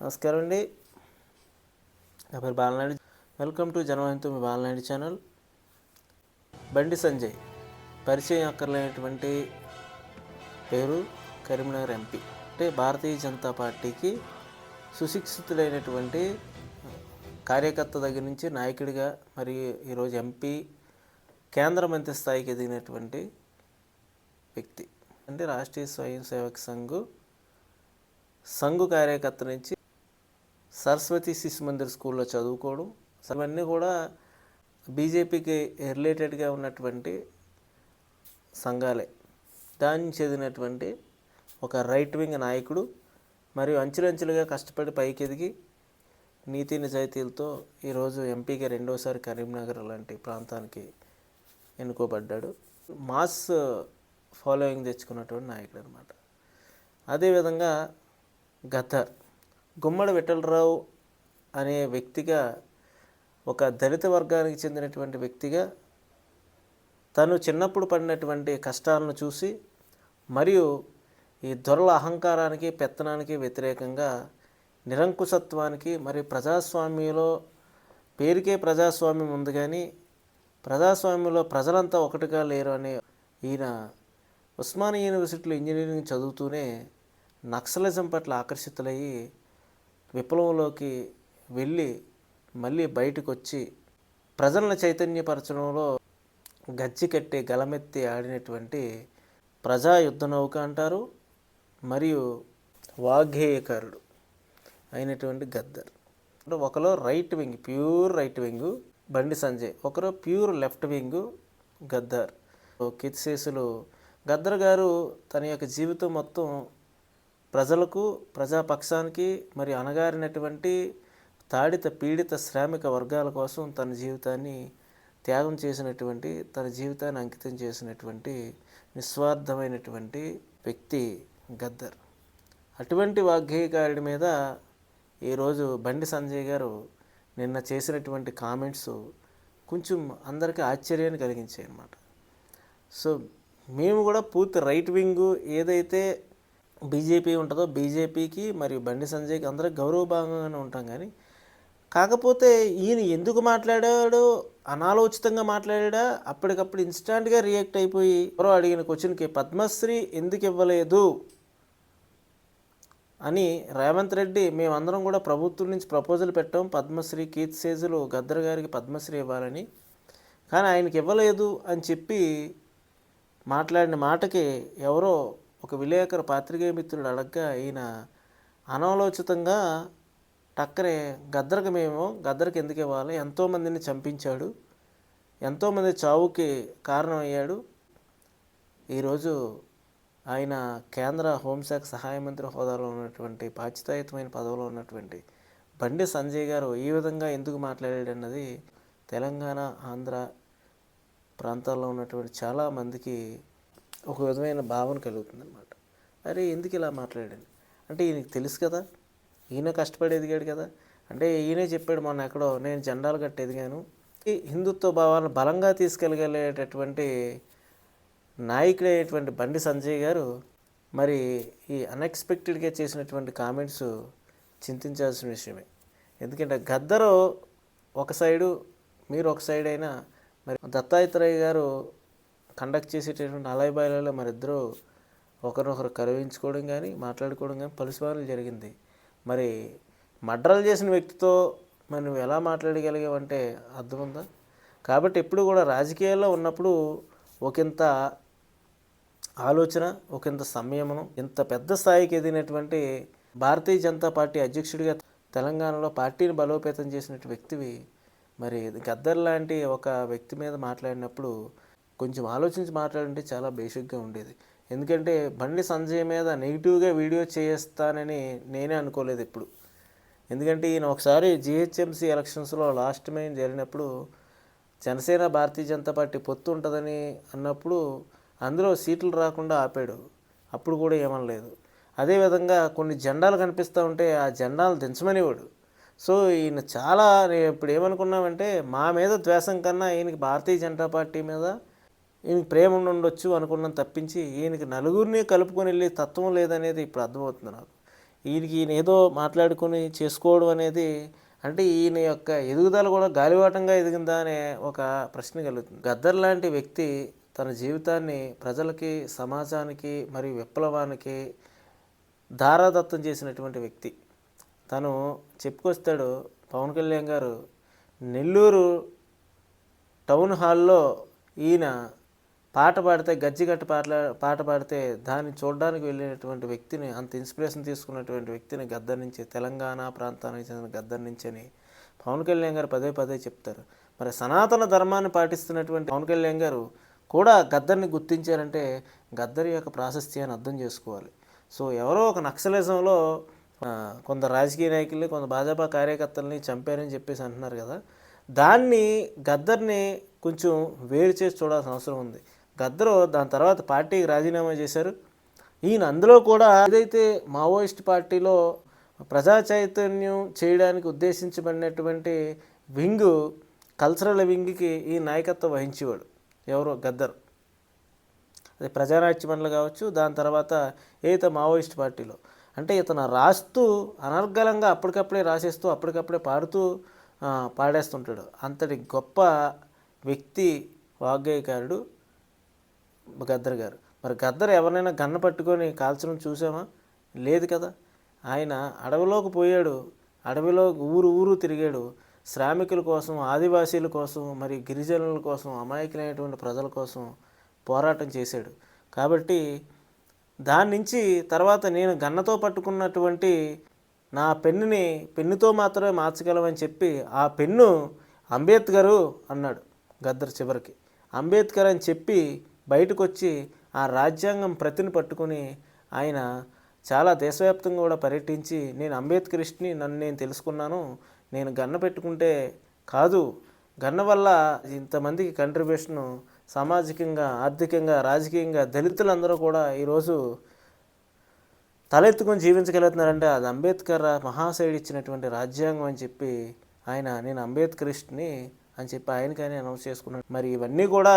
నమస్కారం అండి. నా పేరు బాలనాయుడు. వెల్కమ్ టు జనవాహినితో మీ బాలనాయుడు ఛానల్. బండి సంజయ్ పరిచయం అక్కర్లేనటువంటి పేరు కరీంనగర్ ఎంపీ. అంటే భారతీయ జనతా పార్టీకి సుశిక్షితుడైనటువంటి కార్యకర్త దగ్గర నుంచి నాయకుడిగా మరి ఈరోజు ఎంపీ కేంద్ర మంత్రి స్థాయికి ఎదిగినటువంటి వ్యక్తి. అంటే రాష్ట్రీయ స్వయం సేవక్ సంఘ్ సంఘు కార్యకర్త నుంచి సరస్వతి శిశు మందిర్ స్కూల్లో చదువుకోవడం ఇవన్నీ కూడా బీజేపీకి రిలేటెడ్గా ఉన్నటువంటి సంఘాలే. దాన్ని చెందినటువంటి ఒక రైట్ వింగ్ నాయకుడు మరియు అంచులంచులుగా కష్టపడి పైకి ఎదిగి నీతి నిజాయితీలతో ఈరోజు ఎంపీగా రెండోసారి కరీంనగర్ లాంటి ప్రాంతానికి ఎన్నుకోబడ్డాడు. మాస్ ఫాలోయింగ్ తెచ్చుకున్నటువంటి నాయకుడు అనమాట అదేవిధంగా గద్దర్. గుమ్మడి విఠలరావు అనే వ్యక్తిగా ఒక దళిత వర్గానికి చెందినటువంటి వ్యక్తిగా తను చిన్నప్పుడు పడినటువంటి కష్టాలను చూసి మరియు ఈ దొరల అహంకారానికి పెత్తనానికి వ్యతిరేకంగా నిరంకుశత్వానికి మరి ప్రజాస్వామ్యంలో పేరుకే ప్రజాస్వామ్యం ఉంది కానీ ప్రజాస్వామ్యంలో ప్రజలంతా ఒకటిగా లేరు అనే ఈయన ఉస్మానియా యూనివర్సిటీలో ఇంజనీరింగ్ చదువుతూనే నక్సలిజం పట్ల ఆకర్షితులయ్యి విప్లవంలోకి వెళ్ళి మళ్ళీ బయటకు వచ్చి ప్రజలను చైతన్యపరచడంలో గజ్జి కట్టి గలమెత్తి ఆడినటువంటి ప్రజా యుద్ధ నౌక అంటారు మరియు వాగ్గేయకారుడు అయినటువంటి గద్దర్. అంటే ఒకలో right wing pure right wing Bandi Sanjay ఒకరు ప్యూర్ లెఫ్ట్ వింగ్ గద్దర్. కిత్సేసులు గద్దర్ గారు తన యొక్క జీవితం మొత్తం ప్రజలకు ప్రజాపక్షానికి మరి అణగారినటువంటి తాడిత పీడిత శ్రామిక వర్గాల కోసం తన జీవితాన్ని త్యాగం చేసినటువంటి తన జీవితాన్ని అంకితం చేసినటువంటి నిస్వార్థమైనటువంటి వ్యక్తి గద్దర్. అటువంటి వాగ్గేయకారుడి మీద ఈరోజు బండి సంజయ్ గారు నిన్న చేసినటువంటి కామెంట్స్ కొంచెం అందరికీ ఆశ్చర్యాన్ని కలిగించాయి అన్నమాట సో మేము కూడా పూర్తి రైట్ వింగు ఏదైతే బీజేపీ ఉంటుందో బీజేపీకి మరియు బండి సంజయ్కి అందరికి గౌరవభాగంగానే ఉంటాం కానీ కాకపోతే ఈయన ఎందుకు మాట్లాడాడో అనాలోచితంగా మాట్లాడా అప్పటికప్పుడు ఇన్స్టాంట్గా రియాక్ట్ అయిపోయి ఎవరో అడిగిన క్వశ్చన్కి పద్మశ్రీ ఎందుకు ఇవ్వలేదు అని రేవంత్ రెడ్డి మేమందరం కూడా ప్రభుత్వం నుంచి ప్రపోజల్ పెట్టాం. పద్మశ్రీ కీర్తి సేజులు గద్దర్ గారికి పద్మశ్రీ ఇవ్వాలని. కానీ ఆయనకి ఇవ్వలేదు అని చెప్పి మాట్లాడిన మాటకి ఎవరో ఒక విలేకరు పాత్రికేయ మిత్రుడు అడగ్గా ఈయన అనాలోచితంగా టక్కరే గద్దరకు మేము గద్దరికి ఎందుకు ఇవ్వాలి? ఎంతోమందిని చంపించాడు. ఎంతోమంది చావుకి కారణమయ్యాడు. ఈరోజు ఆయన కేంద్ర హోంశాఖ సహాయ మంత్రి హోదాలో ఉన్నటువంటి బాధ్యతాయుతమైన పదవిలో ఉన్నటువంటి బండి సంజయ్ గారు ఈ విధంగా ఎందుకు మాట్లాడాడు అన్నది తెలంగాణ ఆంధ్ర ప్రాంతాల్లో ఉన్నటువంటి చాలా మందికి ఒక విధమైన భావన కలుగుతుంది అనమాట అరే ఎందుకు ఇలా మాట్లాడండి? అంటే ఈయనకి తెలుసు కదా. ఈయన కష్టపడి ఎదిగాడు కదా. అంటే ఈయనే చెప్పాడు మొన్న ఎక్కడో నేను జెండాలు కట్టి ఎదిగాను. ఈ హిందుత్వ భావాలను బలంగా తీసుకెళ్ళగలిగేటటువంటి నాయకుడైనటువంటి బండి సంజయ్ గారు మరి ఈ అన్ఎక్స్పెక్టెడ్గా చేసినటువంటి కామెంట్స్ చింతించాల్సిన విషయమే. ఎందుకంటే గద్దరు ఒక సైడు మీరు ఒక సైడ్ అయినా మరి దత్తాత్రేయ గారు కండక్ట్ చేసేటటువంటి అలయబాయిలలో మరిద్దరూ ఒకరినొకరు కరువించుకోవడం కానీ మాట్లాడుకోవడం కానీ పలుసుమార్లు జరిగింది. మరి మడ్రలు చేసిన వ్యక్తితో మరి నువ్వు ఎలా మాట్లాడగలిగావంటే అర్థం ఉందా కాబట్టి ఎప్పుడు కూడా రాజకీయాల్లో ఉన్నప్పుడు ఒకంత ఆలోచన ఒకంత సంయమనం ఇంత పెద్ద స్థాయికి ఎదిగినటువంటి భారతీయ జనతా పార్టీ అధ్యక్షుడిగా తెలంగాణలో పార్టీని బలోపేతం చేసిన వ్యక్తివి. మరి గద్దర్ లాంటి ఒక వ్యక్తి మీద మాట్లాడినప్పుడు కొంచెం ఆలోచించి మాట్లాడంటే చాలా బేసిక్గా ఉండేది. ఎందుకంటే బండి సంజయ్ మీద నెగిటివ్గా వీడియో చేస్తానని నేనే అనుకోలేదు ఇప్పుడు ఎందుకంటే ఈయన ఒకసారి జిహెచ్ఎంసీ ఎలక్షన్స్లో లాస్ట్ మెయిన్ జరిగినప్పుడు జనసేన భారతీయ జనతా పార్టీ పొత్తు ఉంటుందని అన్నప్పుడు అందులో సీట్లు రాకుండా ఆపాడు. అప్పుడు కూడా ఏమనలేదు. అదేవిధంగా కొన్ని జెండాలు కనిపిస్తూ ఉంటే ఆ జెండాలు దించమనేవాడు. సో ఈయన చాలా నేను ఇప్పుడు ఏమనుకున్నామంటే మా మీద ద్వేషం కన్నా ఈయనకి భారతీయ జనతా పార్టీ మీద ఈయన ప్రేమ ఉండొచ్చు అనుకున్నాను తప్పించి ఈయనకి నలుగురిని కలుపుకొని వెళ్ళి తత్వం లేదనేది ఇప్పుడు అర్థమవుతుంది నాకు. ఈయనకి ఈయన ఏదో మాట్లాడుకొని చేసుకోవడం అనేది అంటే ఈయన యొక్క ఎదుగుదల కూడా గాలివాటంగా ఎదిగిందా అనే ఒక ప్రశ్న కలుగుతుంది. గద్దర్ లాంటి వ్యక్తి తన జీవితాన్ని ప్రజలకి సమాజానికి మరియు విప్లవానికి ధారాదత్తం చేసినటువంటి వ్యక్తి. తను చెప్పుకొస్తాడు పవన్ కళ్యాణ్ గారు నెల్లూరు టౌన్ హాల్లో ఈయన పాట పాడితే గజ్జిగట్టు పాటల పాట పాడితే దాన్ని చూడడానికి వెళ్ళినటువంటి వ్యక్తిని అంత ఇన్స్పిరేషన్ తీసుకున్నటువంటి వ్యక్తిని గద్దర్ నుంచి తెలంగాణ ప్రాంతానికి చెందిన గద్దర్ నుంచి అని పవన్ కళ్యాణ్ గారు పదే పదే చెప్తారు. మరి సనాతన ధర్మాన్ని పాటిస్తున్నటువంటి పవన్ కళ్యాణ్ గారు కూడా గద్దర్ని గుర్తించారంటే గద్దర్ యొక్క ప్రాశస్త్యాన్ని అర్థం చేసుకోవాలి. సో ఎవరో ఒక నక్సలిజంలో కొంత కొందరు రాజకీయ నాయకుల్ని కొంత భాజపా కార్యకర్తల్ని చంపారని చెప్పేసి అంటున్నారు కదా దాన్ని గద్దర్ని కొంచెం వేరు చేసి చూడాల్సిన అవసరం ఉంది. గద్దరు దాని తర్వాత పార్టీకి రాజీనామా చేశారు. ఈయన అందులో కూడా ఏదైతే మావోయిస్ట్ పార్టీలో ప్రజా చైతన్యం చేయడానికి ఉద్దేశించబడినటువంటి వింగ్ కల్చరల్ వింగ్కి ఈ నాయకత్వం వహించేవాడు ఎవరో గద్దర్. అది ప్రజానాట్య మండలి కావచ్చు దాని తర్వాత ఏదైతే మావోయిస్ట్ పార్టీలో అంటే ఇతను రాస్తూ అనర్గళంగా అప్పటికప్పుడే రాసేస్తూ అప్పటికప్పుడే పాడుతూ పాడేస్తుంటాడు. అంతటి గొప్ప వ్యక్తి వాగ్గేయకారుడు గద్దర్ గారు. మరి గద్దర్ ఎవరినైనా గన్న పట్టుకొని కాల్చడం చూసామా లేదు కదా. ఆయన అడవిలోకి పోయాడు. అడవిలో ఊరు ఊరు తిరిగాడు. శ్రామికుల కోసం ఆదివాసీల కోసం మరి గిరిజనుల కోసం అమాయకులైనటువంటి ప్రజల కోసం పోరాటం చేశాడు. కాబట్టి దాని నుంచి తర్వాత నేను గన్నతో పట్టుకున్నటువంటి నా పెన్నుని పెన్నుతో మాత్రమే మార్చగలమని చెప్పి ఆ పెన్ను అంబేద్కరు అన్నాడు గద్దర్ చివరికి. అంబేద్కర్ అని చెప్పి బయటకు వచ్చి ఆ రాజ్యాంగం ప్రతిని పట్టుకుని ఆయన చాలా దేశవ్యాప్తంగా కూడా పర్యటించి నేను అంబేద్కరిస్ట్ని నన్ను నేను తెలుసుకున్నాను నేను గన్న పెట్టుకుంటే కాదు. గన్న వల్ల ఇంతమందికి కంట్రిబ్యూషను సామాజికంగా ఆర్థికంగా రాజకీయంగా దళితులందరూ కూడా ఈరోజు తలెత్తుకొని జీవించగలుగుతున్నారంటే అది అంబేద్కర్ మహాశయుడు ఇచ్చినటువంటి రాజ్యాంగం అని చెప్పి ఆయన నేను అంబేద్కరిస్ట్ని అని చెప్పి ఆయనకైనా అనౌన్స్ చేసుకున్నాను మరి ఇవన్నీ కూడా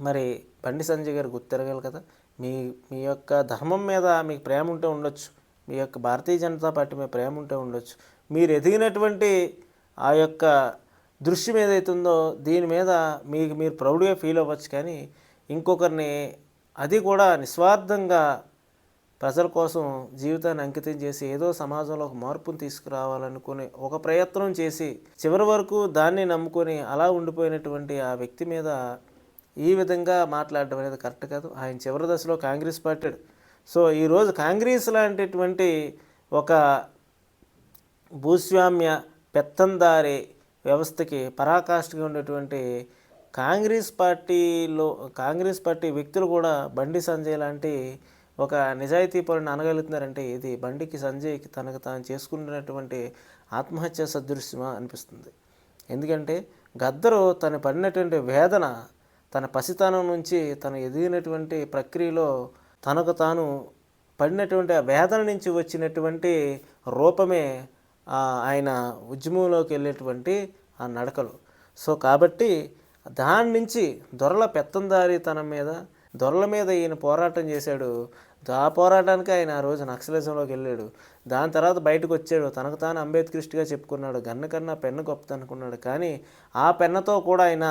మరి బండి సంజయ్ గారు గుర్తిరగాలి కదా. మీ మీ యొక్క ధర్మం మీద మీకు ప్రేమ ఉంటే ఉండొచ్చు. మీ యొక్క భారతీయ జనతా పార్టీ మీద ప్రేమ ఉంటే ఉండొచ్చు. మీరు ఎదిగినటువంటి ఆ యొక్క దృశ్యం ఏదైతుందో దీని మీద మీకు మీరు ప్రౌడ్గా ఫీల్ అవ్వచ్చు. కానీ ఇంకొకరిని అది కూడా నిస్వార్థంగా ప్రజల కోసం జీవితాన్ని అంకితం చేసి ఏదో సమాజంలో ఒక మార్పును తీసుకురావాలనుకుని ఒక ప్రయత్నం చేసి చివరి వరకు దాన్ని నమ్ముకొని అలా ఉండిపోయినటువంటి ఆ వ్యక్తి మీద ఈ విధంగా మాట్లాడడం అనేది కరెక్ట్ కాదు. ఆయన చివరి దశలో కాంగ్రెస్ పార్టీ సో ఈరోజు కాంగ్రెస్ లాంటిటువంటి ఒక భూస్వామ్య పెత్తందారి వ్యవస్థకి పరాకాష్ఠగా ఉండేటువంటి కాంగ్రెస్ పార్టీలో కాంగ్రెస్ పార్టీ వ్యక్తులు కూడా బండి సంజయ్ లాంటి ఒక నిజాయితీ పరుని అనగలుగుతున్నారంటే ఇది బండికి సంజయ్కి తనకు తాను చేసుకున్నటువంటి ఆత్మహత్య సదృశ్యమా అనిపిస్తుంది. ఎందుకంటే గద్దరు తను పడినటువంటి వేదన తన పసితనం నుంచి తను ఎదిగినటువంటి ప్రక్రియలో తనకు తాను పడినటువంటి ఆ వేదన నుంచి వచ్చినటువంటి రూపమే ఆ ఆయన ఉద్యమంలోకి వెళ్ళేటువంటి ఆ నడకలు. సో కాబట్టి దాని నుంచి దొరల పెత్తందారితనం మీద దొరల మీద ఈయన పోరాటం చేశాడు. ఆ పోరాటానికి ఆయన ఆ రోజు నక్సలిజంలోకి వెళ్ళాడు. దాని తర్వాత బయటకు వచ్చాడు. తనకు తాను అంబేద్కరిస్ట్గా చెప్పుకున్నాడు. గన్న కన్నా పెన్ను గొప్పది అనుకున్నాడు కానీ ఆ పెన్నతో కూడా ఆయన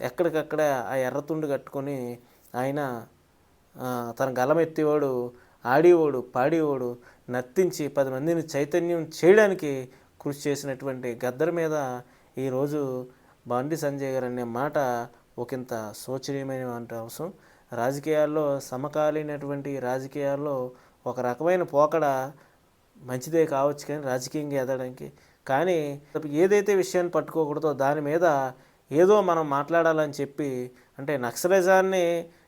ఎక్కడికక్కడ ఆ ఎర్రతుండు కట్టుకొని ఆయన తన గలమెత్తేవాడు ఆడేవాడు పాడేవాడు నర్తించి పది మందిని చైతన్యం చేయడానికి కృషి చేసినటువంటి గద్దర్ మీద ఈరోజు బండి సంజయ్ గారు అనే మాట ఒకంత శోచనీయమైన అవసరం రాజకీయాల్లో సమకాలీనటువంటి రాజకీయాల్లో ఒక రకమైన పోకడ మంచిదే కావచ్చు కానీ రాజకీయంగా ఎదగడానికి. కానీ ఏదైతే విషయాన్ని పట్టుకోకూడదో దాని మీద ఏదో మనం మాట్లాడాలని చెప్పి అంటే నక్సలిజాన్ని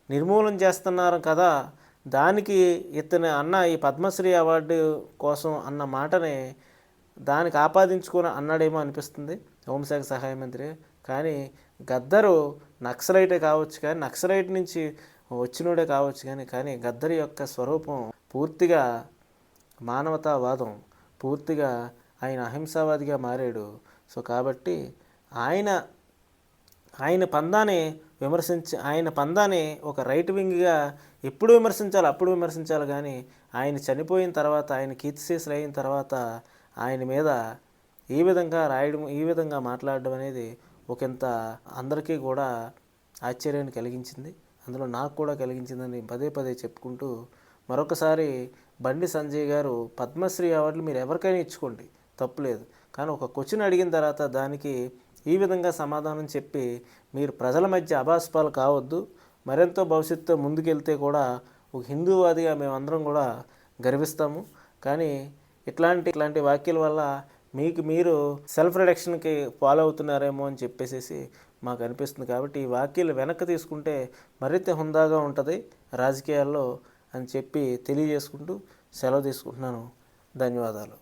నిర్మూలన చేస్తున్నారు కదా దానికి ఇతని అన్న ఈ పద్మశ్రీ అవార్డు కోసం అన్న మాటని దానికి ఆపాదించుకొని అన్నాడేమో అనిపిస్తుంది హోంశాఖ సహాయ మంత్రి. కానీ గద్దరు నక్సలైటే కావచ్చు కానీ నక్సలైట్ నుంచి వచ్చినోడే కావచ్చు కానీ కానీ గద్దరి యొక్క స్వరూపం పూర్తిగా మానవతావాదం పూర్తిగా ఆయన అహింసావాదిగా మారాడు. సో కాబట్టి ఆయన ఆయన పందాన్ని విమర్శించి ఆయన పందాన్ని ఒక రైట్ వింగ్గా ఎప్పుడు విమర్శించాలి అప్పుడు విమర్శించాలి. కానీ ఆయన చనిపోయిన తర్వాత ఆయన కీర్తిశేషులు అయిన తర్వాత ఆయన మీద ఈ విధంగా రాయడం ఈ విధంగా మాట్లాడడం అనేది ఒకంత అందరికీ కూడా ఆశ్చర్యాన్ని కలిగించింది. అందులో నాకు కూడా కలిగించిందని పదే పదే చెప్పుకుంటూ మరొకసారి బండి సంజయ్ గారు పద్మశ్రీ అవార్డులు మీరు ఎవరికైనా ఇచ్చుకోండి తప్పులేదు. కానీ ఒక క్వశ్చన్ అడిగిన తర్వాత దానికి ఈ విధంగా సమాధానం చెప్పి మీరు ప్రజల మధ్య అభాస్పాలు కావద్దు మరెంతో భవిష్యత్తు ముందుకెళ్తే కూడా ఒక హిందూవాదిగా మేమందరం కూడా గర్విస్తాము. కానీ ఇట్లాంటి ఇట్లాంటి వాక్యాల వల్ల మీకు మీరు సెల్ఫ్ రిడక్షన్కి ఫాలో అవుతున్నారేమో అని చెప్పేసి మాకు అనిపిస్తుంది. కాబట్టి ఈ వ్యాఖ్యలు వెనక్కి తీసుకుంటే మరింత హుందాగా ఉంటుంది రాజకీయాల్లో అని చెప్పి తెలియజేసుకుంటూ సెలవు తీసుకుంటున్నాను. ధన్యవాదాలు.